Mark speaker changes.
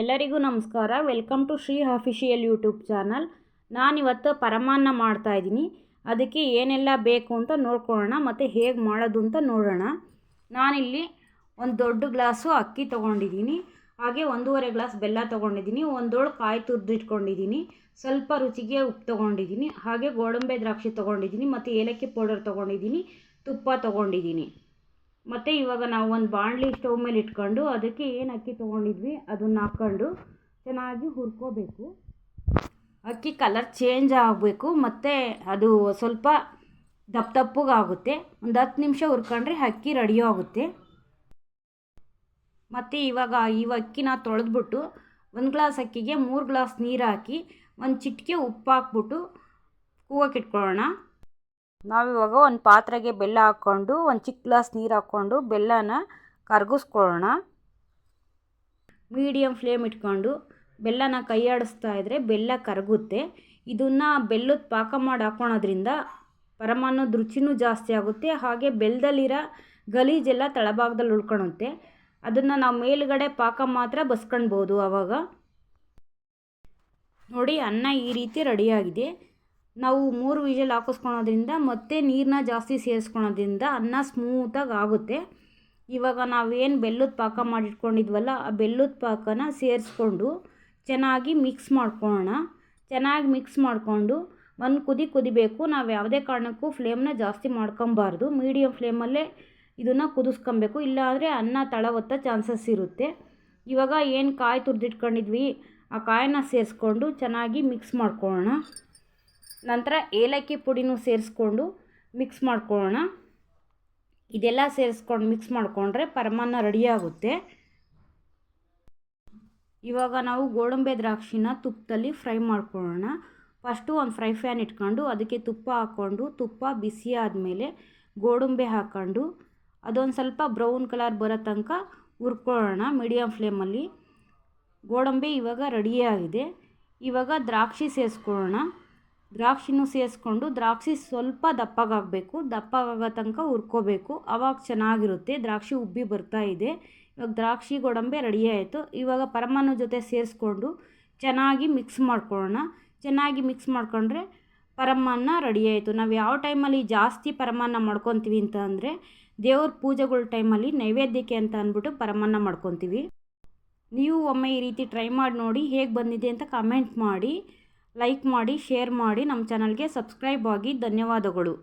Speaker 1: ಎಲ್ಲರಿಗೂ ನಮಸ್ಕಾರ. Welcome to Shri official YouTube channel. ನಾನಿವತ್ತು ಪರಮಾನ್ನ ಮಾಡ್ತಾಯಿದ್ದೀನಿ ಅದಕ್ಕೆ ಏನೆಲ್ಲ ಬೇಕು ಅಂತ ನೋಡ್ಕೊಳ್ಳೋಣ, ಮತ್ತು ಹೇಗೆ ಮಾಡೋದು ಅಂತ ನೋಡೋಣ. ನಾನಿಲ್ಲಿ ಒಂದು ದೊಡ್ಡ ಗ್ಲಾಸು ಅಕ್ಕಿ ತೊಗೊಂಡಿದ್ದೀನಿ. ಹಾಗೆ ಒಂದೂವರೆ ಗ್ಲಾಸ್ ಬೆಲ್ಲ ತೊಗೊಂಡಿದ್ದೀನಿ. ಒಂದೋಳು ಕಾಯಿ ತುರಿದಿಟ್ಕೊಂಡಿದ್ದೀನಿ ಸ್ವಲ್ಪ ರುಚಿಗೆ ಉಪ್ಪು ತೊಗೊಂಡಿದ್ದೀನಿ. ಹಾಗೆ ಗೋಡಂಬಿ ದ್ರಾಕ್ಷಿ ತೊಗೊಂಡಿದ್ದೀನಿ. ಮತ್ತು ಏಲಕ್ಕಿ ಪೌಡರ್ ತೊಗೊಂಡಿದ್ದೀನಿ. ತುಪ್ಪ ತೊಗೊಂಡಿದ್ದೀನಿ. ಮತ್ತು ಇವಾಗ ನಾವು ಒಂದು ಬಾಣಲಿ ಸ್ಟವ್ ಮೇಲೆ ಇಟ್ಕೊಂಡು ಅದಕ್ಕೆ ಏನು ಅಕ್ಕಿ ತೊಗೊಂಡಿದ್ವಿ, ಅದನ್ನು ಹಾಕ್ಕೊಂಡು ಚೆನ್ನಾಗಿ ಹುರ್ಕೋಬೇಕು. ಅಕ್ಕಿ ಕಲರ್ ಚೇಂಜ್ ಆಗಬೇಕು, ಮತ್ತು ಅದು ಸ್ವಲ್ಪ ದಪ್ಪ ದಪ್ಪಗಾಗುತ್ತೆ ಒಂದು ಹತ್ತು ನಿಮಿಷ ಹುರ್ಕೊಂಡ್ರೆ ಅಕ್ಕಿ ರೆಡಿ ಆಗುತ್ತೆ. ಮತ್ತು ಇವಾಗ ಈ ಅಕ್ಕಿನ ತೊಳೆದ್ಬಿಟ್ಟು ಒಂದು ಗ್ಲಾಸ್ ಅಕ್ಕಿಗೆ ಮೂರು ಗ್ಲಾಸ್ ನೀರು ಹಾಕಿ ಒಂದು ಚಿಟಿಕೆ ಉಪ್ಪು ಹಾಕ್ಬಿಟ್ಟು ಕೂಗಕ್ಕೆ ಇಟ್ಕೊಳ್ಳೋಣ. ನಾವಿವಾಗ ಒಂದು ಪಾತ್ರೆಗೆ ಬೆಲ್ಲ ಹಾಕ್ಕೊಂಡು ಒಂದು ಚಿಕ್ಕ ಗ್ಲಾಸ್ ನೀರು ಹಾಕ್ಕೊಂಡು ಬೆಲ್ಲನ ಕರಗಿಸ್ಕೊಳ್ಳೋಣ. ಮೀಡಿಯಮ್ ಫ್ಲೇಮ್ ಇಟ್ಕೊಂಡು ಬೆಲ್ಲನ ಕೈಯಾಡಿಸ್ತಾ ಇದ್ದರೆ ಬೆಲ್ಲ ಕರಗುತ್ತೆ. ಇದನ್ನು ಬೆಲ್ಲದ ಪಾಕ ಮಾಡಿ ಹಾಕ್ಕೊಳೋದ್ರಿಂದ ಪರಮಾನ್ನದ ರುಚಿನೂ ಜಾಸ್ತಿ ಆಗುತ್ತೆ. ಹಾಗೆ ಬೆಲ್ಲದಲ್ಲಿರೋ ಗಲೀಜೆಲ್ಲ ತಳಭಾಗದಲ್ಲಿ ಉಳ್ಕೊಳುತ್ತೆ. ಅದನ್ನು ನಾವು ಮೇಲುಗಡೆ ಪಾಕ ಮಾತ್ರ ಬಸ್ಕೊಳ್ಬೋದು ಆವಾಗ ನೋಡಿ, ಅನ್ನ ಈ ರೀತಿ ರೆಡಿಯಾಗಿದೆ ನಾವು ಮೂರು ವಿಷಲ್ ಹಾಕಿಸ್ಕೊಳೋದ್ರಿಂದ ಮತ್ತೆ ನೀರನ್ನ ಜಾಸ್ತಿ ಸೇರಿಸ್ಕೊಳೋದ್ರಿಂದ ಅನ್ನ ಸ್ಮೂತಾಗಿ ಆಗುತ್ತೆ. ಇವಾಗ ನಾವೇನು ಬೆಲ್ಲದ ಪಾಕ ಮಾಡಿಟ್ಕೊಂಡಿದ್ವಲ್ಲ, ಆ ಬೆಲ್ಲದ ಪಾಕನ ಸೇರಿಸ್ಕೊಂಡು ಚೆನ್ನಾಗಿ ಮಿಕ್ಸ್ ಮಾಡ್ಕೊಳ್ಳೋಣ ಚೆನ್ನಾಗಿ ಮಿಕ್ಸ್ ಮಾಡಿಕೊಂಡು ಒಂದು ಕುದಿ ಕುದಿಬೇಕು. ನಾವು ಯಾವುದೇ ಕಾರಣಕ್ಕೂ ಫ್ಲೇಮ್ನ ಜಾಸ್ತಿ ಮಾಡ್ಕೊಬಾರ್ದು. ಮೀಡಿಯಮ್ ಫ್ಲೇಮಲ್ಲೇ ಇದನ್ನು ಕುದಿಸ್ಕೊಬೇಕು. ಇಲ್ಲಾಂದರೆ ಅನ್ನ ತಳವತ್ತ ಚಾನ್ಸಸ್ ಇರುತ್ತೆ. ಇವಾಗ ಏನು ಕಾಯಿ ತುರಿದಿಟ್ಕೊಂಡಿದ್ವಿ, ಆ ಕಾಯನ್ನ ಸೇರಿಸ್ಕೊಂಡು ಚೆನ್ನಾಗಿ ಮಿಕ್ಸ್ ಮಾಡ್ಕೊಳ್ಳೋಣ ನಂತರ ಏಲಕ್ಕಿ ಪುಡಿನೂ ಸೇರಿಸ್ಕೊಂಡು ಮಿಕ್ಸ್ ಮಾಡ್ಕೊಳ್ಳೋಣ. ಇದೆಲ್ಲ ಸೇರಿಸ್ಕೊಂಡು ಮಿಕ್ಸ್ ಮಾಡಿಕೊಂಡ್ರೆ ಪರಮಾನ್ನ ರೆಡಿಯಾಗುತ್ತೆ ಇವಾಗ ನಾವು ಗೋಡಂಬಿ ದ್ರಾಕ್ಷಿನ ತುಪ್ಪದಲ್ಲಿ ಫ್ರೈ ಮಾಡ್ಕೊಳ್ಳೋಣ. ಫಸ್ಟು ಒಂದು ಫ್ರೈ ಫ್ಯಾನ್ ಇಟ್ಕೊಂಡು ಅದಕ್ಕೆ ತುಪ್ಪ ಹಾಕ್ಕೊಂಡು, ತುಪ್ಪ ಬಿಸಿ ಆದಮೇಲೆ ಗೋಡಂಬಿ ಹಾಕ್ಕೊಂಡು ಅದೊಂದು ಸ್ವಲ್ಪ ಬ್ರೌನ್ ಕಲರ್ ಬರೋ ತನಕ ಹುರ್ಕೊಳ್ಳೋಣ ಮೀಡಿಯಮ್ ಫ್ಲೇಮಲ್ಲಿ. ಗೋಡಂಬಿ ಇವಾಗ ರೆಡಿಯಾಗಿದೆ ಇವಾಗ ದ್ರಾಕ್ಷಿ ಸೇರಿಸ್ಕೊಳ್ಳೋಣ. ದ್ರಾಕ್ಷಿನೂ ಸೇರಿಸ್ಕೊಂಡು ದ್ರಾಕ್ಷಿ ಸ್ವಲ್ಪ ದಪ್ಪಗಾಗಬೇಕು. ದಪ್ಪಗಾಗೋ ತನಕ ಹುರ್ಕೋಬೇಕು. ಆವಾಗ ಚೆನ್ನಾಗಿರುತ್ತೆ. ದ್ರಾಕ್ಷಿ ಉಬ್ಬಿ ಬರ್ತಾ ಇದೆ. ಇವಾಗ ದ್ರಾಕ್ಷಿ ಗೋಡಂಬಿ ರೆಡಿ ಆಯಿತು. ಇವಾಗ ಪರಮಾನು ಜೊತೆ ಸೇರಿಸ್ಕೊಂಡು ಚೆನ್ನಾಗಿ ಮಿಕ್ಸ್ ಮಾಡ್ಕೊಳ್ಳೋಣ. ಚೆನ್ನಾಗಿ ಮಿಕ್ಸ್ ಮಾಡ್ಕೊಂಡ್ರೆ ಪರಮಾನ್ನ ರೆಡಿ ಆಯಿತು. ನಾವು ಯಾವ ಟೈಮಲ್ಲಿ ಜಾಸ್ತಿ ಪರಮಾನ್ನ ಮಾಡ್ಕೊತೀವಿ ಅಂತ ಅಂದರೆ ದೇವ್ರ ಪೂಜೆಗಳ ಟೈಮಲ್ಲಿ ನೈವೇದ್ಯಕ್ಕೆ ಅಂತ ಅಂದ್ಬಿಟ್ಟು ಪರಮಾನ್ನ ಮಾಡ್ಕೊತೀವಿ. ನೀವು ಒಮ್ಮೆ ಈ ರೀತಿ ಟ್ರೈ ಮಾಡಿ ನೋಡಿ ಹೇಗೆ ಬಂದಿದೆ ಅಂತ ಕಮೆಂಟ್ ಮಾಡಿ. ಲೈಕ್ ಮಾಡಿ ಶೇರ್ ಮಾಡಿ ನಮ್ಮ ಚಾನಲ್ಗೆ ಸಬ್ಸ್ಕ್ರೈಬ್ ಆಗಿ ಧನ್ಯವಾದಗಳು.